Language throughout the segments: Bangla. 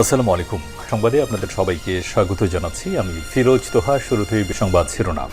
আসসালামু আলাইকুম সংবাদে আপনাদের সবাইকে স্বাগত জানাচ্ছি। আমি ফিরোজ তোহা, শুরুতেই সংবাদ শিরোনাম।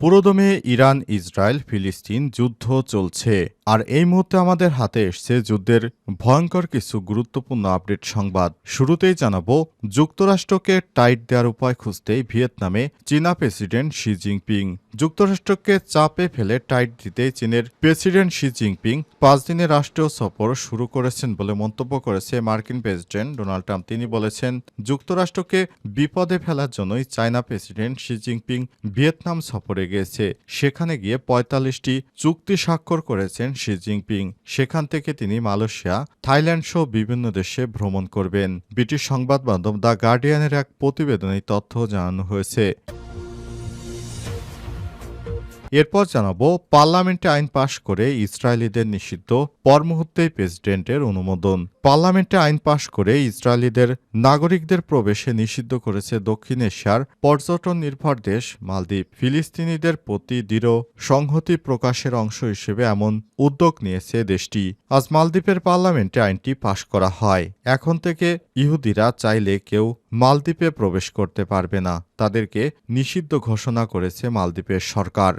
পুরোদমে ইরান, ইসরায়েল, ফিলিস্তিন যুদ্ধ চলছে। আর এই মুহূর্তে আমাদের হাতে এসছে যুদ্ধের ভয়ঙ্কর কিছু গুরুত্বপূর্ণ আপডেট সংবাদ। শুরুতেই জানাব, যুক্তরাষ্ট্রকে টাইট দেওয়ার উপায় খুঁজতেই ভিয়েতনামে চীনা প্রেসিডেন্ট শি জিনপিং। যুক্তরাষ্ট্রকে চাপে ফেলে টাইট দিতে চীনের প্রেসিডেন্ট শি জিনপিং পাঁচ দিনের রাষ্ট্রীয় সফর শুরু করেছেন বলে মন্তব্য করেছে মার্কিন প্রেসিডেন্ট ডোনাল্ড ট্রাম্প। তিনি বলেছেন, যুক্তরাষ্ট্রকে বিপদে ফেলার জন্যই China president Xi Jinping Vietnam সফরে গিয়েছে। সেখানে গিয়ে পঁয়তাল্লিশটি চুক্তি স্বাক্ষর করেছেন শি জিনপিং। সেখান থেকে তিনি মালয়েশিয়া, থাইল্যান্ড সহ বিভিন্ন দেশে ভ্রমণ করবেন। ব্রিটিশ সংবাদ মাধ্যম দ্য গার্ডিয়ানের এক প্রতিবেদনে তথ্য জানানো হয়েছে। এরপর জানাব, পার্লামেন্টে আইন পাশ করে ইসরায়েলিদের নিষিদ্ধ পর মুহূর্তেই প্রেসিডেন্টের অনুমোদন। পার্লামেন্টে আইন পাশ করে ইসরায়েলিদের নাগরিকদের প্রবেশে নিষিদ্ধ করেছে দক্ষিণ এশিয়ার পর্যটন নির্ভর দেশ মালদ্বীপ। ফিলিস্তিনিদের প্রতি দৃঢ় সংহতি প্রকাশের অংশ হিসেবে এমন উদ্যোগ নিয়েছে দেশটি। আজ মালদ্বীপের পার্লামেন্টে আইনটি পাশ করা হয়। এখন থেকে ইহুদিরা চাইলে কেউ মালদ্বীপে প্রবেশ করতে পারবে না। তাদেরকে নিষিদ্ধ ঘোষণা করেছে মালদ্বীপের সরকার।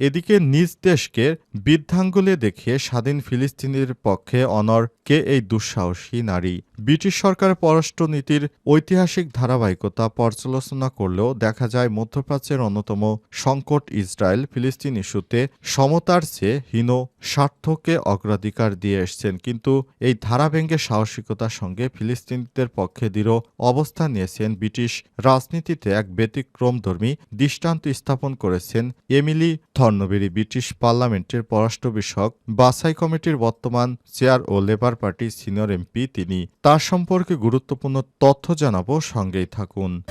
এদিকে নিজ দেশকে বৃদ্ধাঙ্গুলে দেখিয়ে স্বাধীন ফিলিস্তিনিদের পক্ষে অনর কে এই দুঃসাহসী নারী? ব্রিটিশ সরকার পররাষ্ট্রনীতির ঐতিহাসিক ধারাবাহিকতা পর্যালোচনা করলেও দেখা যায় মধ্যপ্রাচ্যের অন্যতম সংকট ইসরায়েল ফিলিস্তিন ইস্যুতে সমতার চেয়ে হীন স্বার্থকে অগ্রাধিকার দিয়ে এসছেন। কিন্তু এই ধারাভেঙ্গের সাহসিকতার সঙ্গে ফিলিস্তিনিদের পক্ষে দৃঢ় অবস্থান নিয়েছেন ব্রিটিশ রাজনীতিতে এক ব্যতিক্রমধর্মী দৃষ্টান্ত স্থাপন করেছেন এমিলি থর্নবেরি, ব্রিটিশ পার্লামেন্টের পররাষ্ট্র বিষয়ক বাছাই কমিটির বর্তমান চেয়ার ও লেবার পার্টির সিনিয়র এমপি তিনি। তার সম্পর্কে গুরুত্বপূর্ণ তথ্য জানাব সঙ্গেই থাকুন।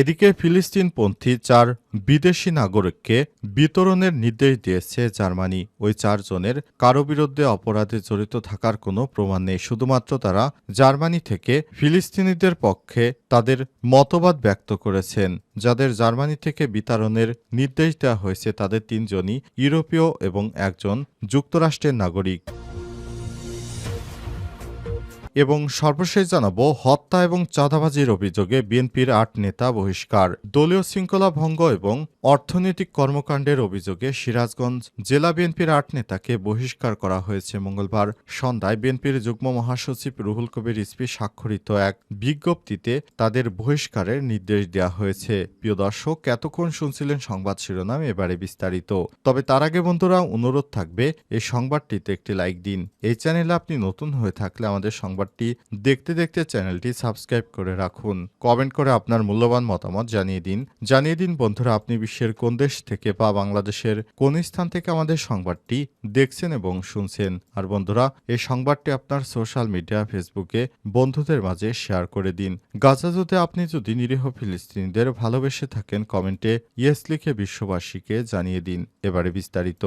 এদিকে ফিলিস্তিনপন্থী চার বিদেশি নাগরিককে বিতরণের নির্দেশ দিয়েছে জার্মানি। ওই চারজনের কারও বিরুদ্ধে অপরাধে জড়িত থাকার কোনো প্রমাণ নেই। শুধুমাত্র তারা জার্মানি থেকে ফিলিস্তিনিদের পক্ষে তাদের মতবাদ ব্যক্ত করেছেন। যাদের জার্মানি থেকে বিতরণের নির্দেশ দেওয়া হয়েছে, তাদের তিনজনই ইউরোপীয় এবং একজন যুক্তরাষ্ট্রের নাগরিক। এবং সর্বশেষ জানাব, হত্যা এবং চাঁদাবাজির অভিযোগে বিএনপির আট নেতা বহিষ্কার। দলীয় শৃঙ্খলা ভঙ্গ এবং অর্থনৈতিক কর্মকাণ্ডের অভিযোগে সিরাজগঞ্জ জেলা বিএনপির আট নেতাকে বহিষ্কার করা হয়েছে মঙ্গলবার সন্ধ্যায় বিএনপির যুগ্ম মহাসচিব রুহুল কবির ইসপি স্বাক্ষরিত এক বিজ্ঞপ্তিতে তাদের বহিষ্কারের নির্দেশ দেওয়া হয়েছে। প্রিয় দর্শক, এতক্ষণ শুনছিলেন সংবাদ শিরোনাম, এবারে বিস্তারিত। তবে তার আগে বন্ধুরা, অনুরোধ থাকবে, এই সংবাদটিতে একটি লাইক দিন। এই চ্যানেলে আপনি নতুন হয়ে থাকলে আমাদের সংবাদটি দেখতে দেখতে চ্যানেলটি সাবস্ক্রাইব করে রাখুন। কমেন্ট করে আপনার মূল্যবান মতামত জানিয়ে দিন। জানিয়ে দিন, বন্ধুরা, আপনি বিশ্বের কোন দেশ থেকে বা বাংলাদেশের কোন স্থান থেকে আমাদের সংবাদটি দেখছেন এবং শুনছেন। আর বন্ধুরা, এই সংবাদটি আপনার সোশ্যাল মিডিয়া, ফেসবুকে বন্ধুদের মাঝে শেয়ার করে দিন। গাজা যুদ্ধে আপনি যদি নিরীহ ফিলিস্তিনিদের ভালোবেসে থাকেন, কমেন্টে ইয়েস লিখে বিশ্ববাসীকে জানিয়ে দিন। এবারে বিস্তারিত।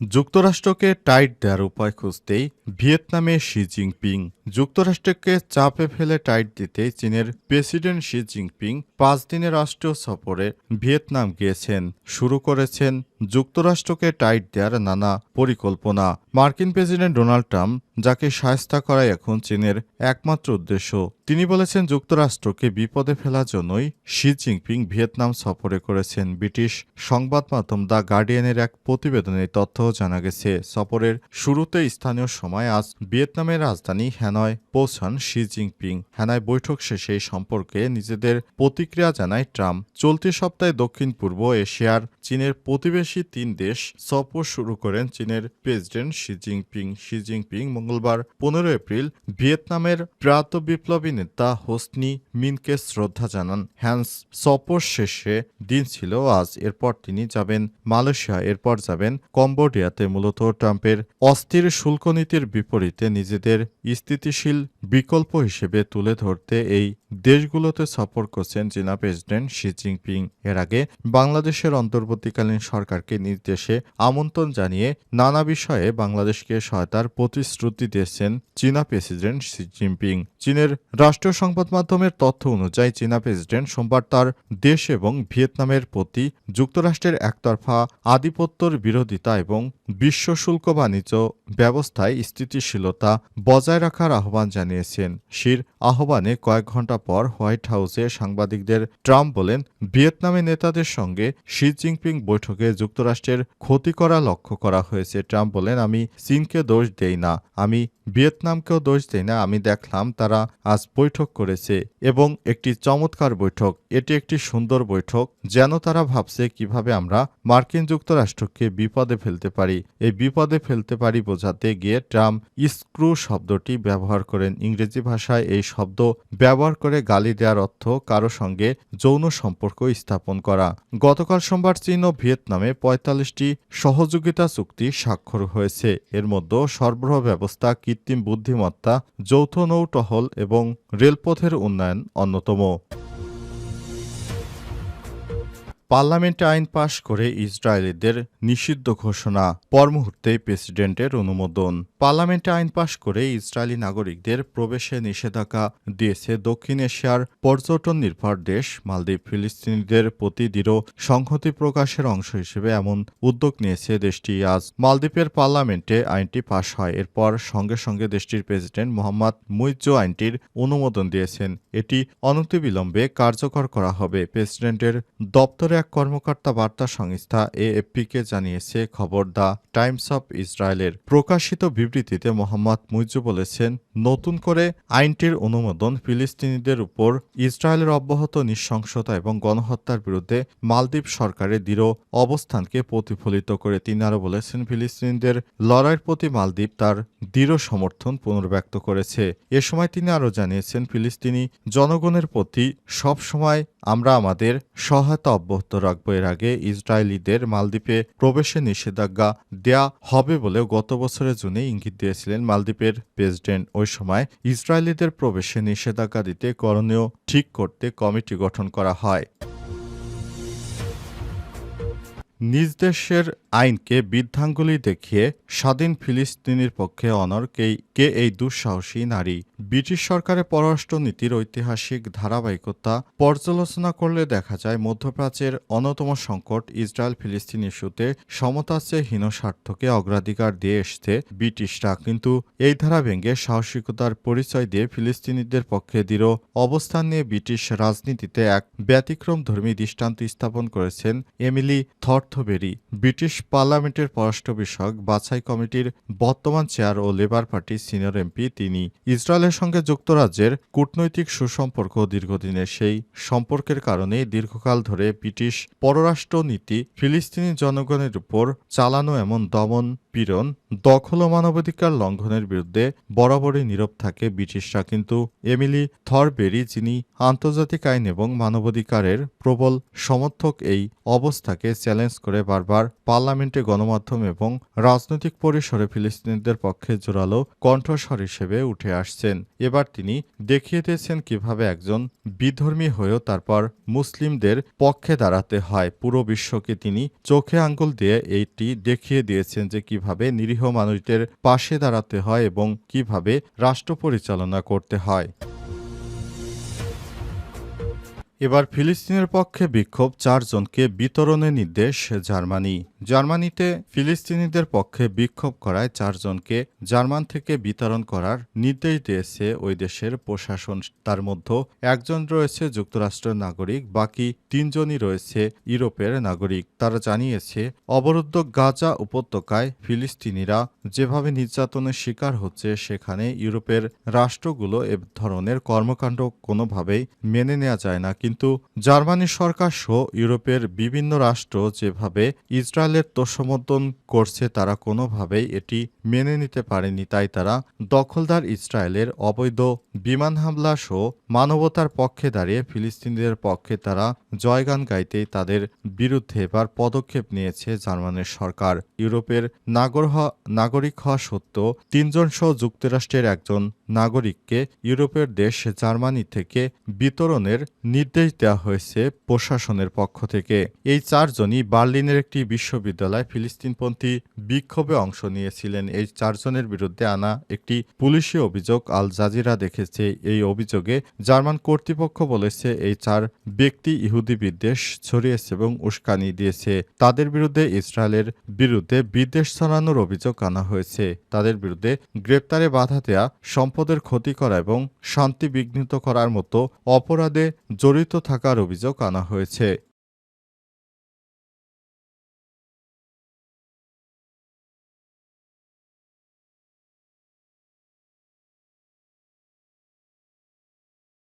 যুক্তরাষ্ট্রকে টাইট দেওয়ার উপায় খুঁজতেই ভিয়েতনামে শি জিনপিং। যুক্তরাষ্ট্রকে চাপে ফেলে টাইট দিতে চীনের প্রেসিডেন্ট শি জিনপিং পাঁচ দিনের রাষ্ট্রীয় সফরে ভিয়েতনাম গিয়েছেন, শুরু করেছেন যুক্তরাষ্ট্রকে টাইট দেওয়ার নানা পরিকল্পনা। মার্কিন প্রেসিডেন্ট ডোনাল্ড ট্রাম্প, যাকে সায়স্তা করাই এখন চীনের একমাত্র উদ্দেশ্য, তিনি বলেছেন যুক্তরাষ্ট্রকে বিপদে ফেলার জন্যই শি জিনপিং ভিয়েতনাম সফরে করেছেন। ব্রিটিশ সংবাদ মাধ্যম দ্য গার্ডিয়ানের এক প্রতিবেদনে তথ্য জানা গেছে। সফরের শুরুতে স্থানীয় সময় আজ ভিয়েতনামের রাজধানী হ্যানয় পৌঁছান শি জিনপিং। হ্যানয় বৈঠক শেষে এই সম্পর্কে নিজেদের প্রতিক্রিয়া জানায় ট্রাম্প। চলতি সপ্তাহে দক্ষিণ পূর্ব এশিয়ার চীনের প্রতিবেশী তিন দেশ সফর শুরু করেন চীনের president Xi Jinping. Xi Jinping মঙ্গলবার পনেরো এপ্রিল ভিয়েতনামের প্রাত বিপ্লবী নেতা হোসনি মিনকে শ্রদ্ধা জানান। হ্যান্স, সফর শেষে দিন ছিল আজ। এরপর তিনি যাবেন মালয়েশিয়া। এরপর যাবেন কম্বোডিয়াতে। মূলত ট্রাম্পের অস্থির শুল্ক নীতির বিপরীতে নিজেদের স্থিতিশীল বিকল্প হিসেবে তুলে ধরতে এই দেশগুলোতে সফর করছেন চীনা প্রেসিডেন্ট শি জিনপিং। এর আগে বাংলাদেশের অন্তর্বর্তীকালীন সরকার সরকারকে নিজ দেশে আমন্ত্রণ জানিয়ে নানা বিষয়ে বাংলাদেশকে সহায়তার প্রতিশ্রুতি দিয়েছেন চীনা প্রেসিডেন্ট শি জিনপিং। চীনের রাষ্ট্রীয় সংবাদ মাধ্যমের তথ্য অনুযায়ী চীনা প্রেসিডেন্ট সোমবার তার দেশ এবং ভিয়েতনামের প্রতি যুক্তরাষ্ট্রের একতরফা আধিপত্যর বিরোধিতা এবং বিশ্ব শুল্ক বাণিজ্য ব্যবস্থায় স্থিতিশীলতা বজায় রাখার আহ্বান জানিয়েছেন। শির আহ্বানে কয়েক ঘণ্টা পর হোয়াইট হাউসে সাংবাদিকদের ট্রাম্প বলেন, ভিয়েতনামে নেতাদের সঙ্গে শি জিনপিং বৈঠকে যুক্তরাষ্ট্রের ক্ষতি করা লক্ষ্য করা হয়েছে। ট্রাম্প বলেন আমি চীনকে দোষ দেই না। আমি ভিয়েতনামকেও দোষ দেই না, আমি দেখলাম তারা আজ বৈঠক করেছে এবং একটি চমৎকার বৈঠক। এটি একটি সুন্দর বৈঠক, যেন তারা ভাবছে কীভাবে আমরা মার্কিন যুক্তরাষ্ট্রকে বিপদে ফেলতে পারি। এই বিপদে ফেলতে পারি বোঝাতে গিয়ে ট্রাম্প স্ক্রু শব্দটি ব্যবহার করেন। ইংরেজি ভাষায় এই শব্দ ব্যবহার করে গালি দেওয়ার অর্থ কারও সঙ্গে যৌন সম্পর্ক স্থাপন করা। গতকাল সোমবার চীন ও ভিয়েতনামে পঁয়তাল্লিশটি সহযোগিতা চুক্তি স্বাক্ষর হয়েছে। এর মধ্যে সরবরাহ ব্যবস্থা কৃত্রিম বুদ্ধিমত্তা, যৌথ নৌটহল এবং রেলপথের উন্নয়ন অন্যতম। পার্লামেন্টে আইন পাশ করে ইসরায়েলিদের নিষিদ্ধ ঘোষণা, পরমুহূর্তে প্রেসিডেন্টের অনুমোদন। পার্লামেন্টে আইন পাশ করে ইসরায়েলি নাগরিকদের প্রবেশে নিষেধাজ্ঞা দিয়েছে দক্ষিণ এশিয়ার পর্যটন নির্ভর দেশ মালদ্বীপ। ফিলিস্তিনিদের প্রতি দৃঢ় সংহতি প্রকাশের অংশ হিসেবে এমন উদ্যোগ নিয়েছে দেশটি। আজ মালদ্বীপের পার্লামেন্টে আইনটি পাশ হয়। এরপর সঙ্গে সঙ্গে দেশটির প্রেসিডেন্ট মোহাম্মদ মুইজ্জো আইনটির অনুমোদন দিয়েছেন। এটি অনতিবিলম্বে কার্যকর করা হবে। প্রেসিডেন্টের দপ্তরে এক কর্মকর্তা বার্তা সংস্থা এএফপিকে জানিয়েছে খবর দ্য টাইমস অফ ইসরায়েলের প্রকাশিত বিবৃতিতে মোহাম্মদ মুইজু বলেছেন, নতুন করে আইনটির অনুমোদন ফিলিস্তিনিদের উপর ইসরায়েলের অব্যাহত নৃশংসতা এবং গণহত্যার বিরুদ্ধে মালদ্বীপ সরকারের দৃঢ় অবস্থানকে প্রতিফলিত করে তিনি আরও বলেছেন, ফিলিস্তিনিদের লড়াইয়ের প্রতি মালদ্বীপ তার দৃঢ় সমর্থন পুনর্ব্যক্ত করেছে। এ সময় তিনি আরও জানিয়েছেন, ফিলিস্তিনি জনগণের প্রতি সবসময় আমরা আমাদের সহায়তা অব্যাহত রাখব। এর আগে ইসরায়েলিদের মালদ্বীপে প্রবেশে নিষেধাজ্ঞা দেয়া হবে বলেও গত বছরের জুনে ইঙ্গিত দিয়েছিলেন মালদ্বীপের প্রেসিডেন্ট। ওই সময় ইসরায়েলিদের প্রবেশে নিষেধাজ্ঞা দিতে করণীয় ঠিক করতে কমিটি গঠন করা হয়। নিজ দেশের আইনকে বৃদ্ধাঙ্গুলি দেখিয়ে স্বাধীন ফিলিস্তিনির পক্ষে অনর কে কে এই দুঃসাহসী নারী। ব্রিটিশ সরকারের পররাষ্ট্র নীতির ঐতিহাসিক ধারাবাহিকতা পর্যালোচনা করলে দেখা যায় মধ্যপ্রাচ্যের অন্যতম সংকট ইসরায়েল ফিলিস্তিন ইস্যুতে সমতার চেয়ে হীন স্বার্থকে অগ্রাধিকার দিয়ে এসছে ব্রিটিশরা। কিন্তু এই ধারা ভেঙে সাহসিকতার পরিচয় দিয়ে ফিলিস্তিনিদের পক্ষে দৃঢ় অবস্থান নিয়ে ব্রিটিশ রাজনীতিতে এক ব্যতিক্রম ধর্মী দৃষ্টান্ত স্থাপন করেছেন এমিলি থর্থবেরি। ব্রিটিশ পার্লামেন্টের পররাষ্ট্র বিষয়ক বাছাই কমিটির বর্তমান চেয়ার ও লেবার পার্টির সিনিয়র এমপি তিনি ইসরায়েলের সঙ্গে যুক্তরাজ্যের কূটনৈতিক সুসম্পর্ক দীর্ঘদিনের সেই সম্পর্কের কারণে দীর্ঘকাল ধরে ব্রিটিশ পররাষ্ট্র নীতি ফিলিস্তিনি জনগণের উপর চালানো এমন দমন পীড়ন, দখল ও মানবাধিকার লঙ্ঘনের বিরুদ্ধে বরাবরই নীরব থাকে ব্রিটিশরা। কিন্তু এমিলি থরবেরি, যিনি আন্তর্জাতিক আইন এবং মানবাধিকারের প্রবল সমর্থক, এই অবস্থাকে চ্যালেঞ্জ করে বারবার পার্লামেন্টে গণমাধ্যম এবং রাজনৈতিক পরিসরে ফিলিস্তিনিদের পক্ষে জোরালো কণ্ঠস্বর হিসেবে উঠে আসছেন। এবার তিনি দেখিয়ে দিয়েছেন কীভাবে একজন বিধর্মী হয়েও তারপর মুসলিমদের পক্ষে দাঁড়াতে হয়। পুরো বিশ্বকে তিনি চোখে আঙ্গুল দিয়ে এইটি দেখিয়ে দিয়েছেন যে কীভাবে নিরীহ মানুষদের পাশে দাঁড়াতে হয় এবং কীভাবে রাষ্ট্র পরিচালনা করতে হয়। এবার ফিলিস্তিনের পক্ষে বিক্ষোভ চারজনকে বিতরণের নির্দেশ জার্মানি। জার্মানিতে ফিলিস্তিনিদের পক্ষে বিক্ষোভ করায় চারজনকে জার্মান থেকে বিতরণ করার নির্দেশ দিয়েছে ওই দেশের প্রশাসন। তার মধ্যে একজন রয়েছে যুক্তরাষ্ট্রের নাগরিক, বাকি তিনজনই রয়েছে ইউরোপের নাগরিক। তারা জানিয়েছে, অবরুদ্ধ গাজা উপত্যকায় ফিলিস্তিনিরা যেভাবে নির্যাতনের শিকার হচ্ছে, সেখানে ইউরোপের রাষ্ট্রগুলো এ ধরনের কর্মকাণ্ড কোনোভাবেই মেনে নেওয়া যায় না। কিন্তু জার্মানি সরকার সহ ইউরোপের বিভিন্ন রাষ্ট্র যেভাবে ইসরায়েলের তোষমর্দন করছে, তারা কোনোভাবেই এটি মেনে নিতে পারেনি। তাই তারা দখলদার ইসরায়েলের অবৈধ বিমান হামলা সহ মানবতার পক্ষে দাঁড়িয়ে ফিলিস্তিনিদের পক্ষে তারা জয়গান গাইতেই তাদের বিরুদ্ধে এবার পদক্ষেপ নিয়েছে জার্মানির সরকার। ইউরোপের নাগর নাগরিক হওয়া সত্ত্বেও তিনজন সহ যুক্তরাষ্ট্রের একজন নাগরিককে ইউরোপের দেশ জার্মানি থেকে বিতরণের নির্দেশ দেওয়া হয়েছে প্রশাসনের পক্ষ থেকে। এই চারজনই বার্লিনের একটি বিশ্ববিদ্যালয় ফিলিস্তিনপন্থী বিক্ষোভে অংশ নিয়েছিলেন। এই চারজনের বিরুদ্ধে আনা একটি পুলিশি অভিযোগ আল জাজিরা দেখেছে। এই অভিযোগে জার্মান কর্তৃপক্ষ বলেছে, এই চার ব্যক্তি ইহুদি বিদ্বেষ ছড়িয়েছে এবং উস্কানি দিয়েছে। তাদের বিরুদ্ধে ইসরায়েলের বিরুদ্ধে বিদ্বেষ ছড়ানোর অভিযোগ আনা হয়েছে। তাদের বিরুদ্ধে গ্রেপ্তারে বাধা দেয়া সম্পদের ক্ষতি করা এবং শান্তি বিঘ্নিত করার মতো অপরাধে জড়িত থাকার অভিযোগ আনা হয়েছে।